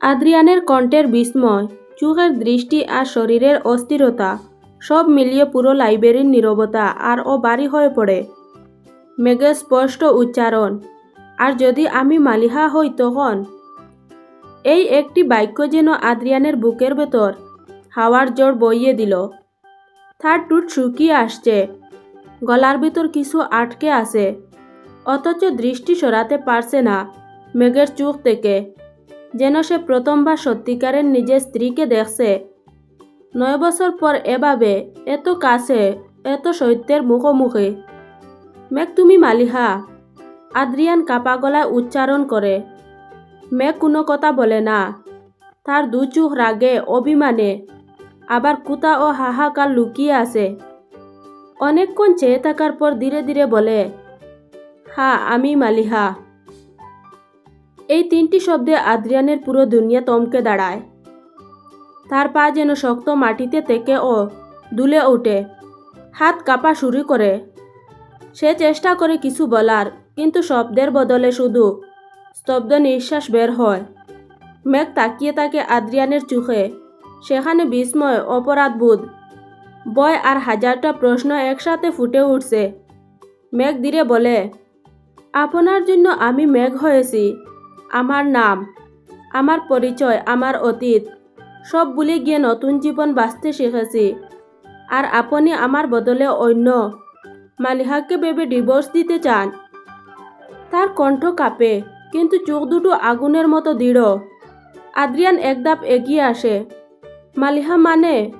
আদ্রিয়ানের কণ্ঠের বিস্ময়, চোখের দৃষ্টি আর শরীরের অস্থিরতা সব মিলিয়ে পুরো লাইব্রেরির নীরবতা আর ও বাড়ি হয়ে পড়ে। মেঘের স্পষ্ট উচ্চারণ, আর যদি আমি মালিহা হই তখন? এই একটি বাক্য যেন আদ্রিয়ানের বুকের ভেতর হাওয়ার জোর বইয়ে দিল। তার টুট শুকিয়ে আসছে, গলার ভিতর কিছু আটকে আছে, অথচ দৃষ্টি সরাতে পারছে না মেঘের চোখ থেকে। যেন সে প্রথমবার সত্যিকারের নিজের স্ত্রীকে দেখছে। নয় বছর পর এভাবে, এত কাছে, এত সত্যের মুখোমুখি। মেঘ, তুমি মালিহা? আদ্রিয়ান কাপা গলায় উচ্চারণ করে। মেঘ কোনো কথা বলে না। তার দু চোখ রাগে, অভিমানে। আবার কুতা ও হাহাকার লুকিয়ে আছে। অনেকক্ষণ চেয়ে থাকার পর ধীরে ধীরে বলে হ্যাঁ আমি মালিহা। এই তিনটি শব্দে আদ্রিয়ানের পুরো দুনিয়া তমকে দাঁড়ায়। তার পা যেন শক্ত মাটিতে থেকে ও দুলে ওঠে। হাত কাঁপা শুরু করে। সে চেষ্টা করে কিছু বলার, কিন্তু শব্দের বদলে শুধু স্তব্ধ নিঃশ্বাস বের হয়। মেঘ তাকিয়ে তাকে আদ্রিয়ানের চোখে। সেখানে বিস্ময় অপরাধবোধ বয় আর হাজারটা প্রশ্ন একসাথে ফুটে উঠছে। মেঘ ধীরে বলে, আপনার জন্য আমি মেঘ হয়েছি। আমার নাম, আমার পরিচয়, আমার অতীত, সব ভুলে গিয়ে নতুন জীবন বাঁচতে শিখেছি আর আপনি আমার বদলে অন্য মালিহাকে ভেবে ডিভোর্স দিতে চান। তার কণ্ঠ কাঁপে, কিন্তু চোখ দুটো আগুনের মতো দৃঢ়। আদ্রিয়ান এক ধাপ এগিয়ে আসে মালিহা মানে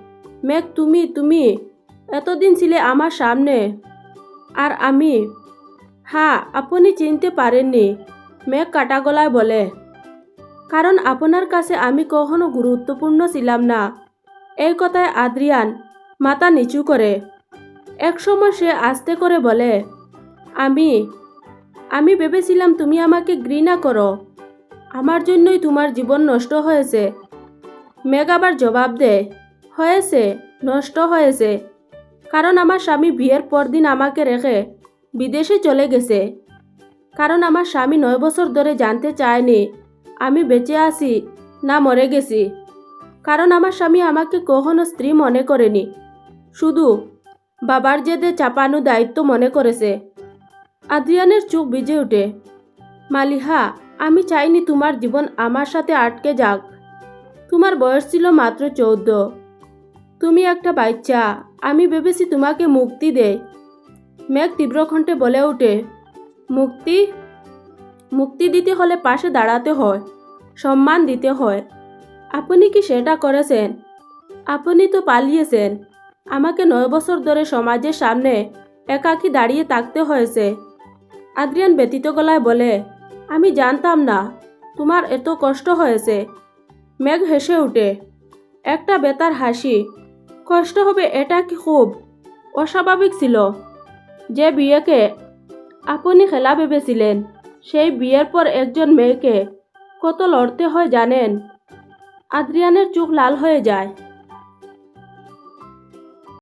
মেঘ তুমি তুমি, এতদিন ছিলে আমার সামনে। আর আমি হ্যাঁ আপনি চিনতে পারেননি মেঘ কাটা গলায় বলে। কারণ আপনার কাছে আমি কখনো গুরুত্বপূর্ণ ছিলাম না। এই কথায় আদ্রিয়ান মাথা নিচু করে একসময় সে আস্তে করে বলে, আমি আমি ভেবেছিলাম তুমি আমাকে ঘৃণা করো আমার জন্যই তোমার জীবন নষ্ট হয়েছে মেঘ আবার জবাব দেয় হয়েছে নষ্ট হয়েছে কারণ আমার স্বামী বিয়ের পরদিন আমাকে রেখে বিদেশে চলে গেছে। কারণ আমার স্বামী নয় বছর ধরে জানতে চায়নি। আমি বেঁচে আছি, না মরে গেছি। কারণ আমার স্বামী আমাকে কখনো স্ত্রী মনে করেনি। শুধু বাবার জেদে চাপানো দায়িত্ব মনে করেছে। আদ্রিয়ানের চোখ ভিজে ওঠে। মালিহা, আমি চাইনি তোমার জীবন আমার সাথে আটকে যাক। তোমার বয়স ছিল মাত্র চৌদ্দ। তুমি একটা বাচ্চা, আমি ভেবেছি তোমাকে মুক্তি দেয়। মেঘ তীব্র কণ্ঠে বলে ওঠে মুক্তি মুক্তি দিতে হলে পাশে দাঁড়াতে হয়, সম্মান দিতে হয়। আপনি কি সেটা করেছেন? আপনি তো পালিয়েছেন। আমাকে নয় বছর ধরে সমাজের সামনে একাকী দাঁড়িয়ে থাকতে হয়েছে। আদ্রিয়ান ব্যতীত গলায় বলে, আমি জানতাম না, তোমার এত কষ্ট হয়েছে। মেঘ হেসে উঠে একটা বেতার হাসি। কষ্ট হবে এটা কি খুব অস্বাভাবিক ছিল। যে বিয়েকে আপনি খেলা ভেবেছিলেন? সেই বিয়ের পর একজন মেয়েকে কত লড়তে হয় জানেন? আদ্রিয়ানের চোখ লাল হয়ে যায়।